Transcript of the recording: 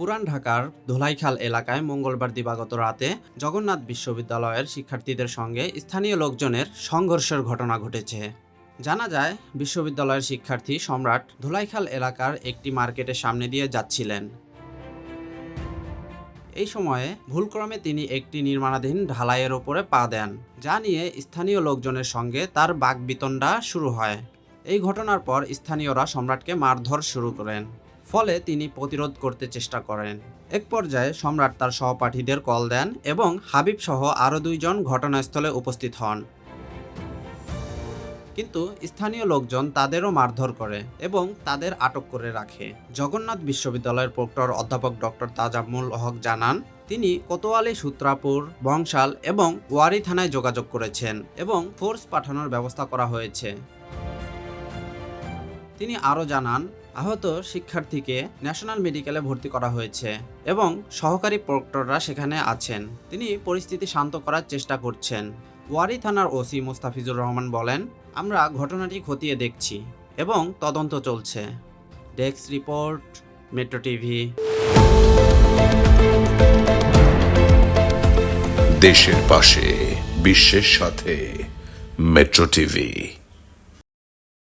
পুরান ঢাকার ধোলাইখাল এলাকায় মঙ্গলবার দিবাগত রাতে জগন্নাথ বিশ্ববিদ্যালয়ের শিক্ষার্থীদের সঙ্গে স্থানীয় লোকজনের সংঘর্ষের ঘটনা ঘটেছে। জানা যায়, বিশ্ববিদ্যালয়ের শিক্ষার্থী সম্রাট ধোলাইখাল এলাকার একটি মার্কেটের সামনে দিয়ে যাচ্ছিলেন। এই সময়ে ভুলক্রমে তিনি একটি নির্মাণাধীন ঢালাইয়ের ওপরে পা দেন, যা নিয়ে স্থানীয় লোকজনের সঙ্গে তার বাগবিতণ্ডা শুরু হয়। এই ঘটনার পর স্থানীয়রা সম্রাটকে মারধর শুরু করেন। ফলে তিনি প্রতিরোধ করতে চেষ্টা করেন। এক পর্যায়ে সম্রাট তার সহপাঠীদের কল দেন এবং হাবিব সহ আরও দুইজন ঘটনাস্থলে উপস্থিত হন। কিন্তু স্থানীয় লোকজন তাদেরও মারধর করে এবং তাদের আটক করে রাখে। জগন্নাথ বিশ্ববিদ্যালয়ের প্রক্টর অধ্যাপক ডক্টর তাজামুল হক জানান, তিনি কোতোয়ালি, সূত্রাপুর, বংশাল এবং ওয়ারি থানায় যোগাযোগ করেছেন এবং ফোর্স পাঠানোর ব্যবস্থা করা হয়েছে। তিনি আরও জানান আহত শিক্ষার্থীকে ন্যাশনাল মেডিকেলে ভর্তি করা হয়েছে এবং সহকারী প্রক্টররা সেখানে আছেন। তিনি পরিস্থিতি শান্ত করার চেষ্টা করছেন। ওয়ারি থানার ওসি মুস্তাফিজুর রহমান বলেন, আমরা ঘটনাটি খতিয়ে দেখছি এবং তদন্ত চলছে। Desk report, metro TV. দেশের পাশে, বিশ্বের সাথে, মেট্রো টিভি।